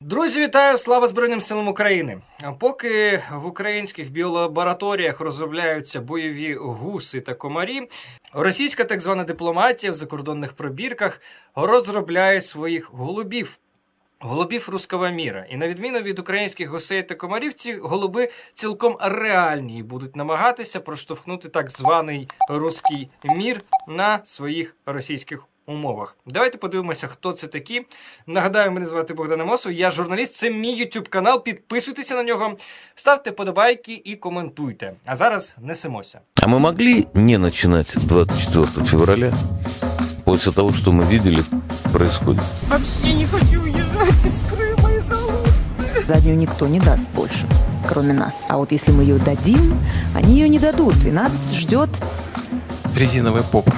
Друзі, вітаю! Слава Збройним силам України! Поки в українських біолабораторіях розробляються бойові гуси та комарі, російська так звана дипломатія в закордонних пробірках розробляє своїх голубів. Голубів руского міра. І на відміну від українських гусей та комарів, ці голуби цілком реальні і будуть намагатися проштовхнути так званий руський мір на своїх російських умовах. Давайте подивимося, хто це такі. Нагадаю, мене звати Богдан Амосов, я журналіст, це мій YouTube канал. Підписуйтеся на нього, ставте подобайки і коментуйте. А зараз несемося. А мы могли не начинать 24 февраля после того, что мы видели происходит? Вообще не хочу уезжать из Крыма из Алушты. Заднюю никто не даст больше, кроме нас. А вот если мы ее дадим, они ее не дадут, и нас ждет резиновая попа.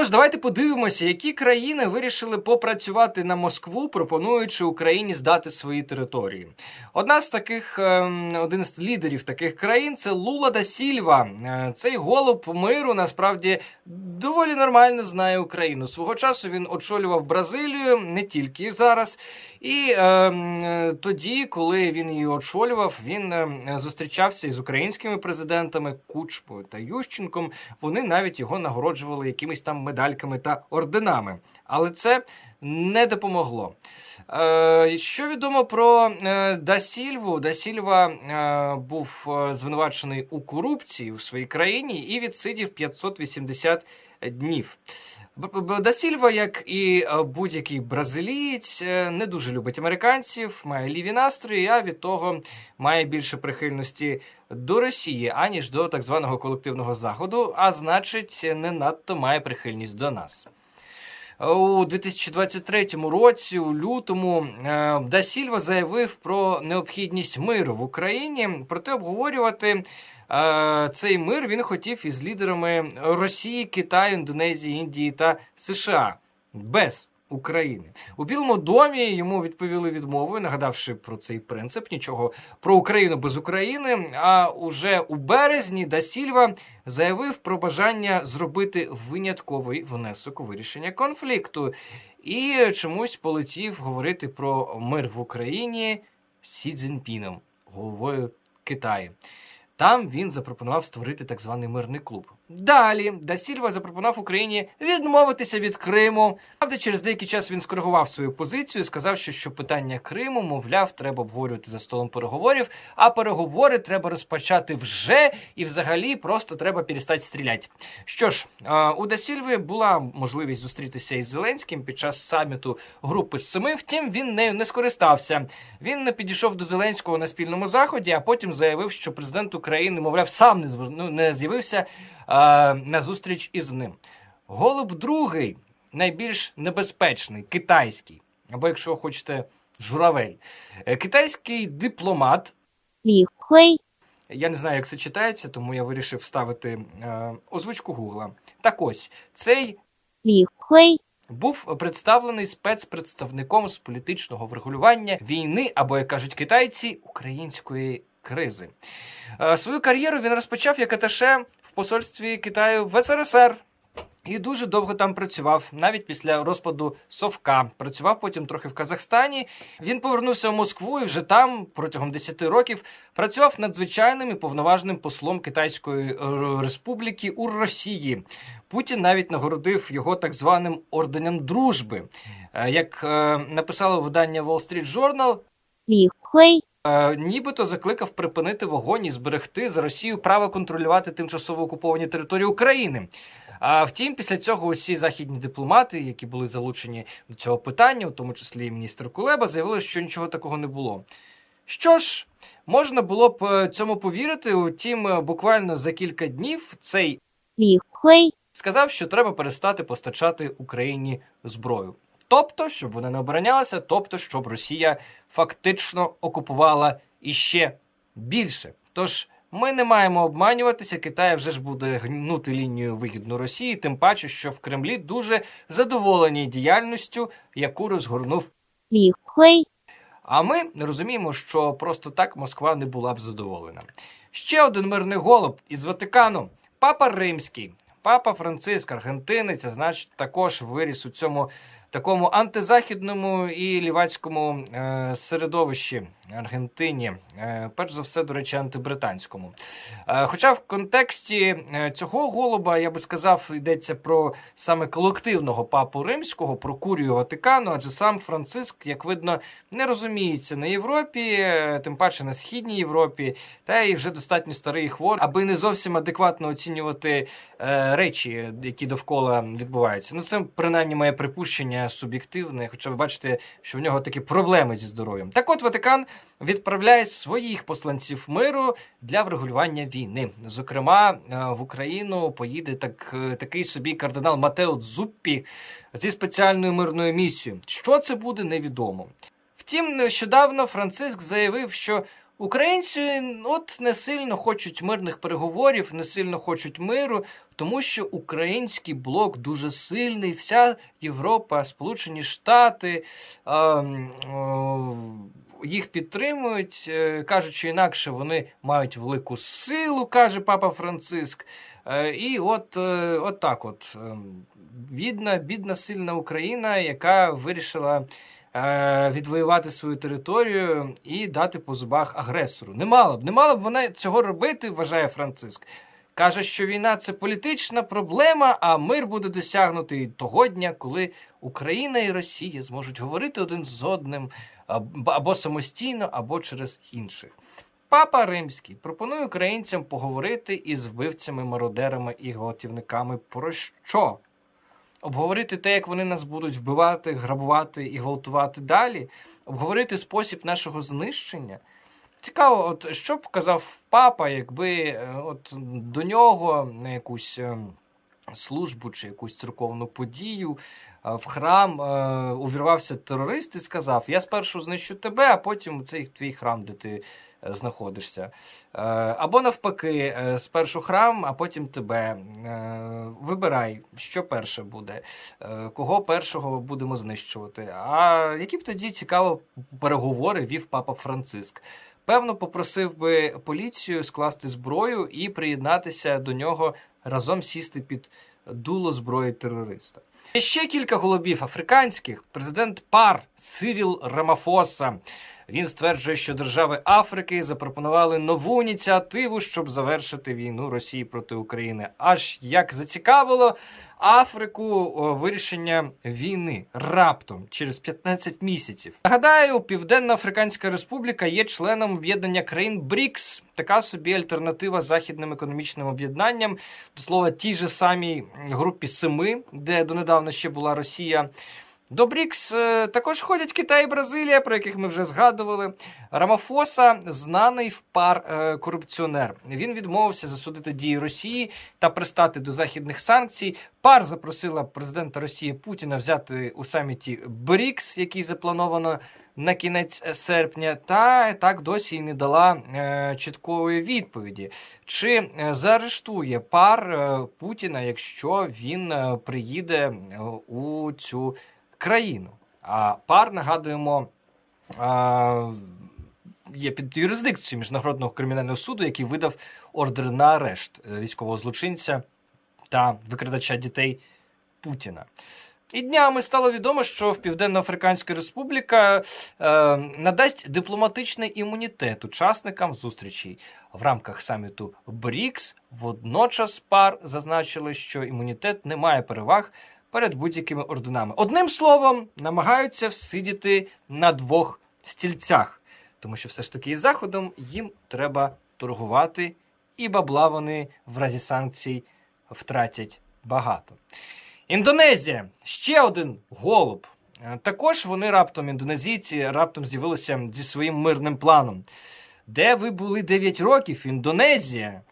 Отож, давайте подивимося, які країни вирішили попрацювати на Москву, пропонуючи Україні здати свої території. Одна з таких, ем, один з лідерів таких країн це Лула да Сільва. Е, Цей голуб миру насправді доволі нормально знає Україну. Свого часу він очолював Бразилію не тільки зараз. І ем, е, тоді, коли він її очолював, він ем, зустрічався із українськими президентами Кучмою та Ющенком. Вони навіть його нагороджували якимись там медальками та орденами. Але це не допомогло. Е, що відомо про е, Дасільву? Дасільва е, був звинувачений у корупції у своїй країні і відсидів 580 днів. Дасільва, як і е, будь-який бразилієць, е, не дуже любить американців, має ліві настрої, а від того має більше прихильності до Росії, аніж до так званого колективного заходу, а значить, не надто має прихильність до нас. У 2023 році, у лютому, е, Да Сільва заявив про необхідність миру в Україні. Проте обговорювати цей мир він хотів із лідерами Росії, Китаю, Індонезії, Індії та США без України. У Білому домі йому відповіли відмовою, нагадавши про цей принцип нічого про Україну без України. А уже у березні Да Сільва заявив про бажання зробити винятковий внесок у вирішення конфлікту і чомусь полетів говорити про мир в Україні з Сі Цзіньпіном, головою Китаю. Там він запропонував створити так званий мирний клуб. Далі Да Сільва запропонував Україні відмовитися від Криму. Правда, через деякий час він скоригував свою позицію, сказав, що, що питання Криму, мовляв, треба обговорювати за столом переговорів, а переговори треба розпочати вже і взагалі просто треба перестати стріляти. Що ж, у Дасільви була можливість зустрітися із Зеленським під час саміту групи з семи. Втім, він нею не скористався. Він не підійшов до Зеленського на спільному заході, а потім заявив, що президент України, мовляв, сам не звер... ну, не з'явився на зустріч із ним. Голуб другий найбільш небезпечний, китайський, або якщо хочете, журавель. Е, китайський дипломат. Лі Хуй. Я не знаю, як це читається, тому я вирішив вставити е, озвучку Гугла. Так ось цей Лі Хуй був представлений спецпредставником з політичного врегулювання війни, або як кажуть китайці, української кризи. Е, свою кар'єру він розпочав як аташе в посольстві Китаю в СРСР. І дуже довго там працював, навіть після розпаду Совка. Працював потім трохи в Казахстані. Він повернувся в Москву і вже там протягом 10 років працював надзвичайним і повноважним послом Китайської е, Республіки у Росії. Путін навіть нагородив його так званим орденем дружби. Е, Як е, написало видання Wall Street Journal, 李辉，Е, нібито закликав припинити вогонь і зберегти за Росію право контролювати тимчасово окуповані території України. А втім, після цього усі західні дипломати, які були залучені до цього питання, у тому числі і міністр Кулеба, заявили, що нічого такого не було. Що ж, можна було б е, цьому повірити. Утім, е, буквально за кілька днів цей，сказав, що треба перестати постачати Україні зброю. Тобто, щоб вона не оборонялася, тобто, щоб Росія фактично окупувала іще більше. Тож ми не маємо обманюватися, Китай вже ж буде гнути лінію вигідну Росії, тим паче, що в Кремлі дуже задоволені діяльністю, яку розгорнув 李辉，а ми розуміємо, що просто так Москва не була б задоволена. Ще один мирний голуб із Ватикану Папа Римський Папа Франциск, аргентинець, значить, також виріс у цьому такому антизахідному і лівацькому е, середовищі Аргентині, е, перш за все, до речі, антибританському. Е, хоча в контексті цього голуба, я би сказав, йдеться про саме колективного папу римського, про курію Ватикану, адже сам Франциск, як видно, не розуміється на Європі, тим паче на східній Європі, та й вже достатньо старий і хворий, аби не зовсім адекватно оцінювати речі, які довкола відбуваються. Ну, це принаймні моє припущення суб'єктивне, хоча ви бачите, що в нього такі проблеми зі здоров'ям. Так от Ватикан відправляє своїх посланців миру для врегулювання війни. Зокрема, е, в Україну поїде так, е, такий собі кардинал Матео Дзуппі зі спеціальною мирною місією. Що це буде, невідомо. Втім, нещодавно Франциск заявив, що українці от не сильно хочуть мирних переговорів, не сильно хочуть миру, тому що український блок дуже сильний, вся Європа, Сполучені Штати. о, їх підтримують, е, кажуть, інакше вони мають велику силу, каже папа Франциск. Е, І от, е, от так от ем, бідна, бідна сильна Україна, яка вирішила е, відвоювати свою територію і дати по зубах агресору. Не мала б, не мала б вона цього робити, вважає Франциск. Каже, що війна це політична проблема, а мир буде досягнутий того дня, коли Україна і Росія зможуть говорити один з одним або самостійно, або через інших. Папа Римський пропонує українцям поговорити із вбивцями, мародерами і гвалтівниками про що? Обговорити те, як вони нас будуть вбивати, грабувати і гвалтувати далі, обговорити спосіб нашого знищення. Цікаво, от що б казав папа, якби е, от до нього на якусь е, службу чи якусь церковну подію е, в храм увірвався терорист і сказав: Я спершу знищу тебе, а потім цей твій храм, де ти знаходишся. Е, Або навпаки, е, спершу храм, а потім тебе. Е, Вибирай, що перше буде, е, кого першого будемо знищувати. А які б тоді цікаво переговори вів папа Франциск? Певно, попросив би поліцію скласти зброю і приєднатися до нього разом сісти під дуло зброї терориста. Ще кілька голубів африканських. Президент Пар Сиріл Рамафоса. Він стверджує, що держави Африки запропонували нову ініціативу, щоб завершити війну Росії проти України. Аж як зацікавило Африку вирішення війни раптом через 15 місяців. Нагадаю, Південно-Африканська Республіка є членом об'єднання країн БРІКС, така собі альтернатива західним економічним об'єднанням. До слова, тій же самій групі семи, де донедавна ще була Росія. До БРІКС е, також ходять Китай і Бразилія, про яких ми вже згадували. Рамафоса знаний в пар е, корупціонер. Він відмовився засудити дії Росії та пристати до західних санкцій. Пар запросила президента Росії Путіна взяти у саміті БРІКС, який заплановано на кінець серпня, та так досі й не дала е, чіткої відповіді. Чи заарештує пар Путіна, якщо він приїде у цю країну? А пар нагадуємо. Є під юрисдикцією міжнародного кримінального суду, який видав ордер на арешт е, військового злочинця та викрадача дітей Путіна. І днями стало відомо, що в Південно-Африканська Республіка е, надасть дипломатичний імунітет учасникам зустрічей в рамках саміту БРІКС. Водночас пар зазначили, що імунітет не має переваг перед будь-якими орденами. Одним словом, намагаються всидіти на двох стільцях, тому що все ж таки із заходом їм треба торгувати, і бабла вони в разі санкцій втратять багато. Індонезія ще один голуб. Е, Також вони раптом індонезійці раптом з'явилися зі своїм мирним планом. Де ви були 9 років? Індонезія.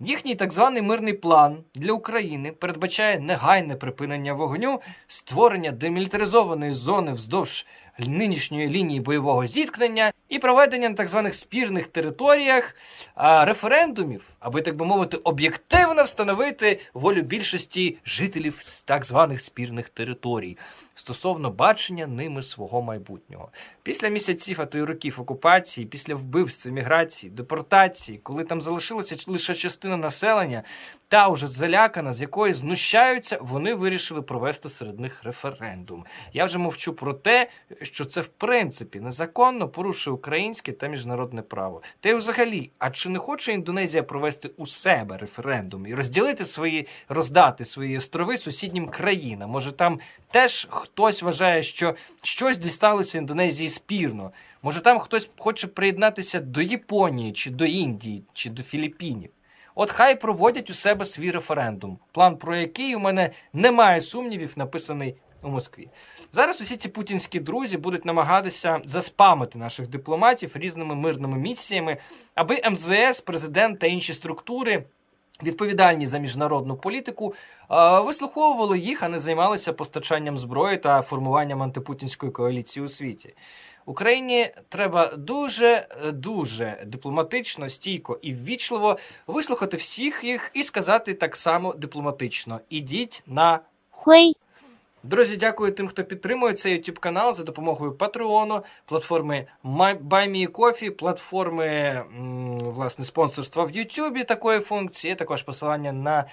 Їхній так званий мирний план для України передбачає негайне припинення вогню, створення демілітаризованої зони вздовж нинішньої лінії бойового зіткнення і проведення на так званих спірних територіях референдумів, аби так би мовити, об'єктивно встановити волю більшості жителів так званих спірних територій стосовно бачення ними свого майбутнього. Після місяців, а то й років окупації, після вбивств, еміграції, депортації, коли там залишилася лише частина населення, та уже залякана, з якої знущаються, вони вирішили провести серед них референдум. Я вже мовчу про те, що це в принципі незаконно порушує українське та міжнародне право. Та й взагалі, а чи не хоче Індонезія провести у себе референдум і розділити свої, роздати свої острови сусіднім країнам? Може там теж хтось вважає, що щось дісталося Індонезії спірно. Може, там хтось хоче приєднатися до Японії, чи до Індії, чи до Філіппінів. От хай проводять у себе свій референдум, план про який у мене немає сумнівів, написаний у Москві. Зараз усі ці путінські друзі будуть намагатися заспамити наших дипломатів різними мирними місіями, аби МЗС, президент та інші структури. Відповідальні за міжнародну політику е, вислуховували їх, а не займалися постачанням зброї та формуванням антипутінської коаліції у світі. Україні треба дуже е, дуже дипломатично, стійко і ввічливо вислухати всіх їх і сказати так само дипломатично: ідіть на Хуй. Друзі, дякую тим, хто підтримує цей YouTube канал за допомогою Patreon, платформи My- Buy Me Coffee, платформи власне спонсорства в YouTube такої функції. Також посилання на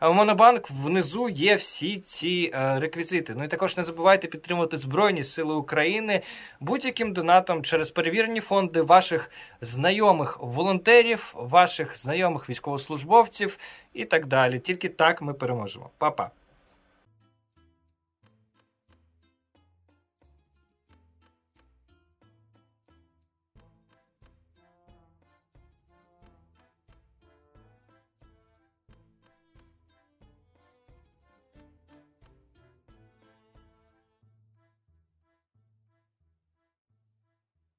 Монобанк. Внизу є всі ці е, реквізити. Ну і також не забувайте підтримувати Збройні Сили України будь-яким донатом через перевірені фонди ваших знайомих волонтерів, ваших знайомих військовослужбовців і так далі. Тільки так ми переможемо. Па-па.